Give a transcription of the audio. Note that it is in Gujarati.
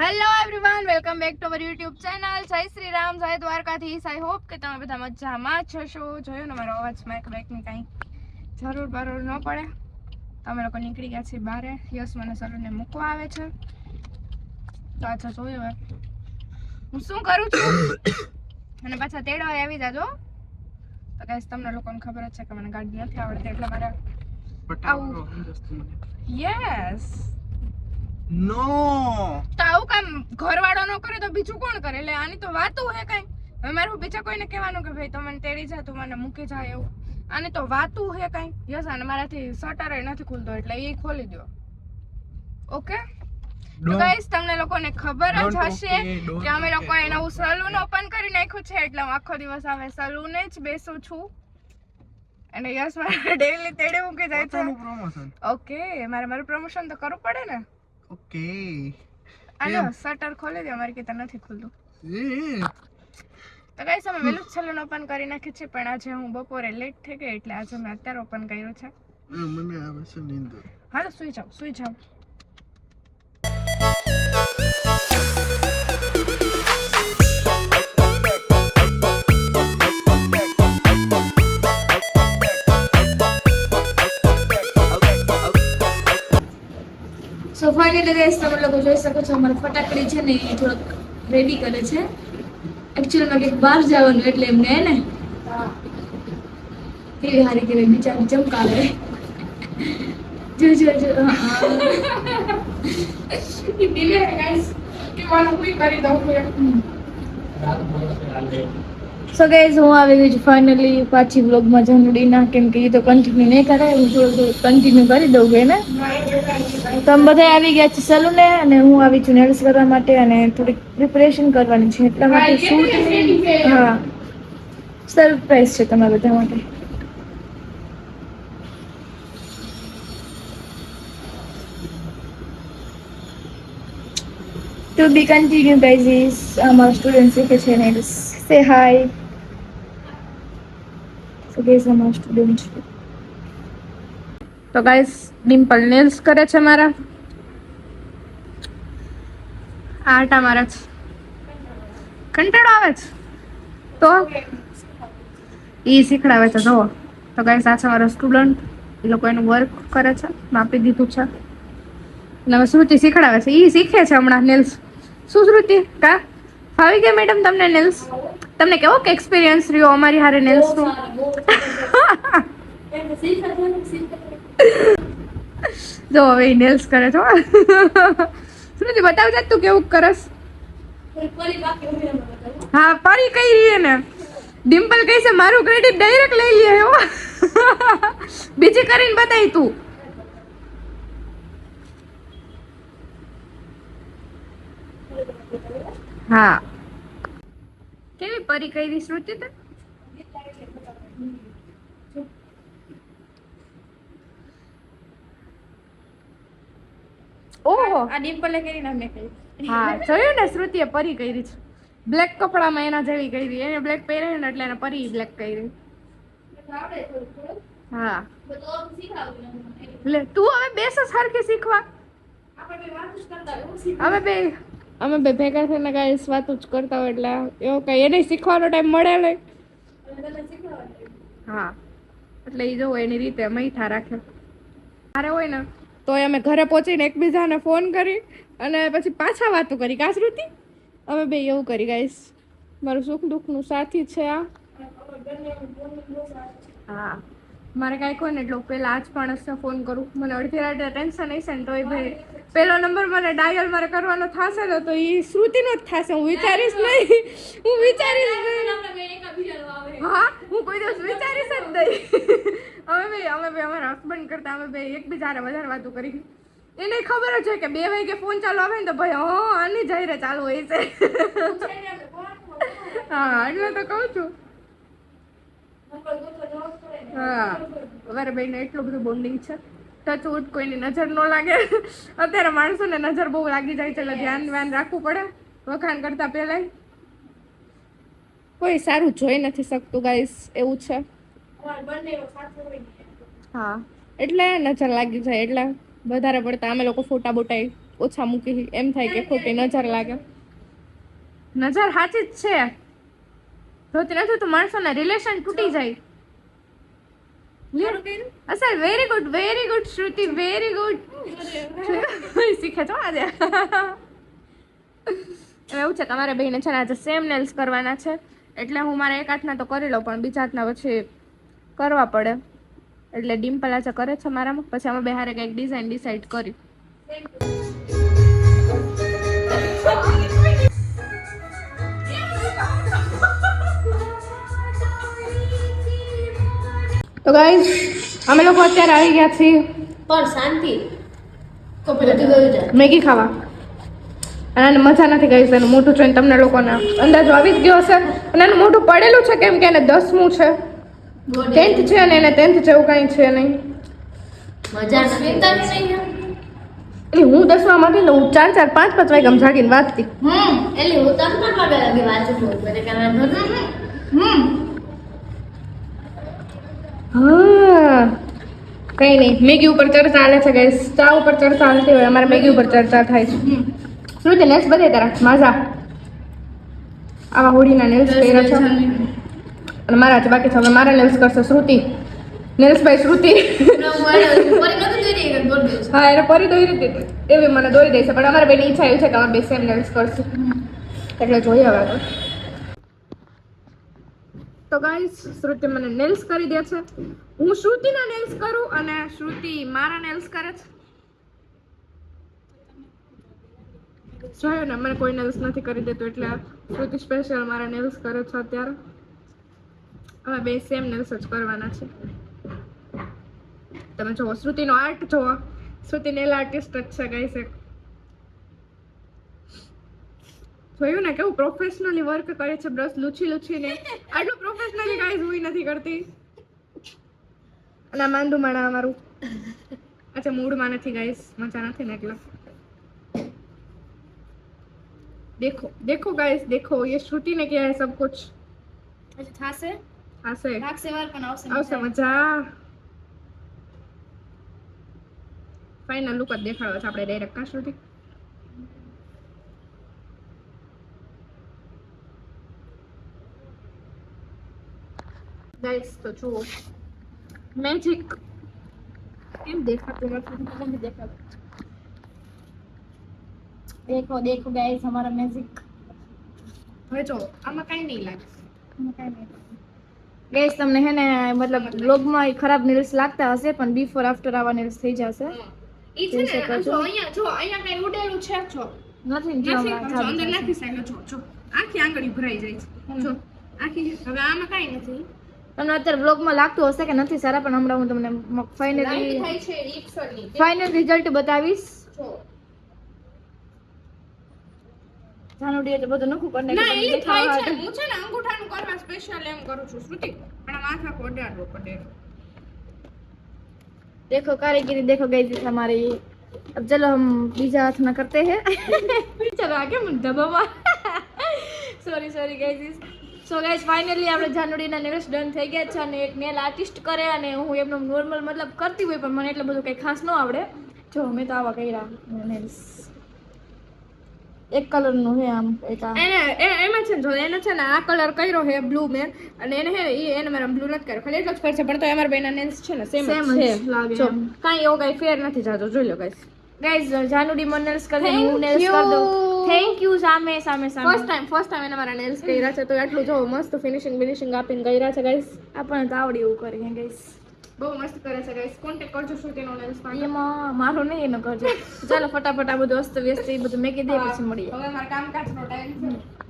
Hello everyone welcome back to our YouTube channel Jai Shri Ram જય દ્વારકાધીશ આઈ હોપ કે તમે બધા મજામાં જ હશો. જોયો ને મારો અવાજ માઇક બેકની કાંઈ જરૂર બરોર ન પડે. તમે લોકો નીકળી ગયા છે બારે. યસ મને સલૂનને મૂકવા આવે છે. તો અચ્છા જોયું હવે. હું શું કરું છું? અને પાછા તેડવા આવી જાજો. તો ગાઈસ તમને લોકોને ખબર જ છે કે મને ગાડી નથી આવડતી. એટલે મારે મને. Yes no. તો આવું કામ ઘરવાળો ન કરે તો બીજું કોણ કરે? એટલે આની તો વાતું હે કઈ. હવે મારું બીજા કોઈને કહેવાનું કે ભાઈ તો મને તેડી જા તું મને મૂકી જાય એવું. આની તો વાતું હે કઈ. યસ અને મારાથી શટર નથી ખુલતો એટલે એ ખોલી દો ઓકે? તો ગાઈસ તમને લોકોને ખબર જ હશે કે અમે લોકો એ નવું સલૂન ઓપન કરી નાખ્યું છે એટલે હું આખો દિવસ હવે સલૂને જ બેસું છું. અને યસ મારે ડેલી તેડે મૂકી જાય છે. ઓકે મારે મારું પ્રમોશન તો કરવું પડે ને? ઓકે આનો શટર ખોલી દે અમારે કીધા નથી ખુલ્લું તો ગાઈસ અમે વેલું જ ઓપન કરી નાખ્યું છે પણ આજે હું બપોરે લેટ થઈ ગઈ એટલે આજે મેં અત્યારે ઓપન કર્યું છે મને આવે છે નીંદર હાલો સુઈ જાઓ સુઈ જાઓ સો ફાઇનલી ગાઈસ તમે લોકો જોઈ શકો છો અમારા ફટાકડી છે ને એ થોડોક રેડી કરે છે. એકચ્યુઅલમાં કંઈક બહાર જવાનું એટલે એમને હે ને? કેવી હારી કેવી બિચારી ચમકાવે. જો જો જો સો ગાઈઝ હું આવી ગઈ છું ફાઇનલી પાછી વ્લોગમાં જનુડીના કેમ કે એ તો કન્ટિન્યુ નહીં કરાય હું થોડું થોડું કન્ટિન્યુ કરી દઉં ગઈ ને તમે બધા આવી ગયા છે સલૂને અને હું આવી છું નેલ્સ કરવા માટે અને થોડીક પ્રિપરેશન કરવાની છે એટલા માટે શૂટ હા. સરપ્રાઈઝ છે તમારા બધા માટે. To be continued guys is um, student શીખે છે you સે હાય તો ગાઈસ ડિમ્પલ નેલ્સ કરે છે મારા. આટા મારા છે કંટાળો આવે છે. તો? એ શીખડાવે છે, જુઓ. તો ગાઈસ આ છે મારો સ્ટુડન્ટ એ લોકો એનું વર્ક કરે છે, માપી દીધું છે. અને શ્રુતિ શીખડાવે છે. એ શીખે છે હમણાં નેલ્સ શું શ્રુતિ? કા? ફાવી ગયા મેડમ તમને નેલ્સ તમને કેવો કે એક્સપિરિયન્સ રહ્યો અમારી હારે નેલ્સ નો? જો હવે નેલ્સ કરે છો શ્રુતિ બતાવ જા તું કેવું કરસ? હા પરી કઈ રહી ને? ડિમ્પલ કહી છે મારું ક્રેડિટ ડાયરેક્ટ લઈ લે એવો બીજી કરીને બતાવી તું. હા. પરી કઈ શ્રુતિ તે? ઓહો. આ ડિમ્પલે કરીને અમે કહ્યું હા જોયું ને શ્રુતિએ પરી કરી છે. બ્લેક કપડામાં એના જેવી કરી એને બ્લેક પહેરે ને એટલે એને પરી બ્લેક કરી આવડે થોડું થોડું હા. લે તું હવે બેસ સરખી શીખવા. બે વાત જ કરતા હોય એવું શીખ અમે બે અમે બે ભેગા થઈને કાંઈ વાતો જ કરતા હોય એટલે એવો કઈ એને શીખવાનો ટાઈમ મળે નહીં. હા. એટલે એ જોવો એની રીતે મૈથા રાખે. મારે હોય ને તો અમે ઘરે પહોંચીને એકબીજાને ફોન કરી અને પછી પાછા વાતો કરી. કા શ્રુતિ? અમે બે એવું કરી ગાઈશ મારું સુખ દુઃખનું સાથી છે આ. હા. મારે કાંઈક હોય ને એટલું પહેલાં આજ માણસને ફોન કરું. મને અડધી રાતે ટેન્શન હશે ને તોય ભાઈ પહેલો નંબર મને ડાયલ મારે કરવાનો થશે ને તો એ શ્રુતિનો જ થશે. હું વિચારીશ નહીં. હું વિચારીશ નહીં. હા હું કોઈ દિવસ વિચારીશ જ નહીં. અમે ભાઈ અમે ભાઈ અમારા હસબન્ડ કરતા અમે ભાઈ એકબીજાને વધારે વાતો કરી. એને ખબર જ હોય કે બે વાગે ફોન ચાલુ આવે ને તો ભાઈ હા આની જાહેર ચાલુ હોય છે. હા એટલે તો કહું છું. હા અમારા ભાઈને એટલું બધું બોન્ડિંગ છે. ટચ વુડ કોઈની નજર ન લાગે. અત્યારે માણસોને નજર બહુ લાગી જાય છે એટલે ધ્યાન વ્યાન રાખવું પડે. વખાણ કરતા પહેલાં કોઈ સારું જોઈ નથી શકતું ગાઈસ એવું છે. હા. એટલે નજર લાગી જાય એટલે વધારે પડતા અમે લોકો ફોટા બોટાઈ ઓછા મૂકી એમ થાય કે ખોટી નજર લાગે. નજર સાચી જ છે. જોતી નથી તો માણસોના રિલેશન તૂટી જાય. અસર very good very good Shruti very good શીખે છો આજે. એવું છે તમારે બહેને છે ને આજે સેમ નેલ્સ કરવાના છે. એટલે હું મારા એક હાથના તો કરી લઉં પણ બીજા હાથના પછી કરવા પડે. એટલે ડિમ્પલ આજે કરે છે મારામાં. પછી અમે બે હારે કંઈક ડિઝાઇન ડિસાઇડ કરી. તો ગાઈઝ અમે લોકો અત્યારે આવી ગયા છીએ. પણ શાંતિ. મેગી ખાવા. અને મજા નથી ગઈ એનું મોટું જોઈને તમને લોકોને અંદાજો આવી જ ગયો હશે. અને એનું મોટું પડેલું છે કેમ કે એને દસમું છે. ટેન્થ છે અને એને ટેન્થ જેવું કાંઈ છે નહીં. એટલે હું દસમાં હતી ને હું ચાર ચાર પાંચ પાંચ વાગે જાગીને વાંચતી. એટલે હું તને પણ વાગે વાંચું છું. હા. કઈ નહીં. મેગી ઉપર ચર્ચા ચાલે છે ગઈ ચા ઉપર ચર્ચા ચાલતી હોય. અમારે મેગી ઉપર ચર્ચા થાય છે. શ્રુતિ નેલ્સ બધે તારા? માઝા આવા હોળીના નેલ્સ પહેર્યા છે. અને મારા જ બાકી છે. હવે મારા નેલ્સ કરશે શ્રુતિ. નેલ્સ ભાઈ શ્રુતિ હા એને ફરી દોરી દીધી એવી મને દોરી દે છે. પણ અમારે બેની ઈચ્છા એવી છે કે અમે બે સેમ નેલ્સ કરશું. એટલે જોઈએ હવે આગળ. તો ગાઈસ શ્રુતિ મને નેલ્સ કરી દે છે. હું શ્રુતિના નેલ્સ કરું અને શ્રુતિ મારા નેલ્સ કરે છે. જોયું ને, મને કોઈ નેલ્સ નથી કરી દેતું, એટલે શ્રુતિ સ્પેશિયલ મારા નેલ્સ કરે છે અત્યારે. હવે બે સેમ નેલ્સ જ કરવાના છે. તમે જુઓ, શ્રુતિનો આર્ટ જુઓ. શ્રુતિ નેલ આર્ટિસ્ટ જ છે ગાઈસ એક. જોયું ને કેવું પ્રોફેશનલી વર્ક કરે છે બ્રશ લૂછી લૂછીને. આટલું પ્રોફેશનલી કાંઈ જોઈ નથી કરતી. અને આ માણા અમારું. અચ્છા મૂડમાં નથી ગાઈસ મજા નથી ને એટલે. દેખો દેખો ગાઈસ દેખો. યે છૂટી ને ક્યાં સબ કુછ. થાશે? થાશે. આવશે મજા. ફાઇનલ લુક જ દેખાડો છે આપણે ડાયરેક્ટ કાં શ્રુતિ ગાઈસ તો જુઓ મેજિક કેમ દેખાતું નથી? નથી દેખાતું દેખો દેખો ગાઈસ હમારા મેજિક હવે જો આમાં કાંઈ નહીં લાગે. ગેસ તમને હે ને મતલબ બ્લોગમાં ખરાબ નેલ્સ લાગતા હશે પણ બિફોર આફ્ટર આવા નેલ્સ થઈ જશે. ઈ છે ને છો. જો અહીંયા જો અહીંયા કઈ ઉડેલું છે જો. નથી જો અંદર નાખી શકે જો જો. આખી આંગળી ભરાઈ જાય છે. જો આખી હવે આમાં કાંઈ નથી. તમને અત્યારે બ્લોગમાં લાગતું હશે કે નથી સારા પણ હમણાં હું તમને લાઈટ ફાઇનલી થાય છે રીક્ષરની ફાઇનલ રિઝલ્ટ બતાવીશ જો જાનુડી એટલે બધું નખું કરી ના નાખ્યું, એલી તમને થાય દેખાવા છે માટે. હું છે ને અંગૂઠાનું કરવા સ્પેશિયલ એમ કરું છું શ્રુતિ પણ આ માથા કોડાડવો પડે देखो कारीगरी देखो गई हमारी अब चलो हम बीजा हाथ में करते हैं ચલો આ કેમ દબાવા sorry sorry guys so guys finally આપણે જાનુડીના નેલ્સ ડન થઈ ગયા છે અને એક નેલ આર્ટિસ્ટ કરે અને હું એમનો નોર્મલ મતલબ કરતી હોય પણ મને એટલું બધું કંઈ ખાસ ન આવડે. જો મેં તો આવા કર્યા નેલ્સ એક કલરનું છે આમ એક એને એમાં છે ને જો એને છે ને આ કલર કર્યો છે બ્લુ મેં અને એને હે ઈ એને મારા બ્લુ નથી કર્યો. ખાલી એટલો જ કરશે પણ તો અમારા બેના નેલ્સ છે ને સેમ છે. લાગે જો. કાંઈ એવો કાંઈ ફેર નથી જાતો જોઈ લો ગાઈસ ગાઈઝ જાનુડી મને નેલ્સ કરી દે હું નેલ્સ કરી દઉં થેન્ક યુ સામે સામે ફર્સ્ટ સામે ટાઈમ ફર્સ્ટ ટાઈમ એના મારા નેલ્સ કર્યા છે તો એટલું જો મસ્ત ફિનિશિંગ બિનિશિંગ આપીને કર્યા છે ગાઈસ આપણને તો આવડી એવું કરીએ ગાઈઝ બહુ મસ્ત કરે છે ગાઈસ કોન્ટેક્ટ કરજો શ્રુતિનો નેલ્સ માટે એમાં મારો નહીં એનો કરજો ચાલો ફટાફટ આ બધું અસ્ત વ્યસ્ત એ બધું મેં દે પછી મળીએ હવે મારા કામકાજનો ટાઈમ છે.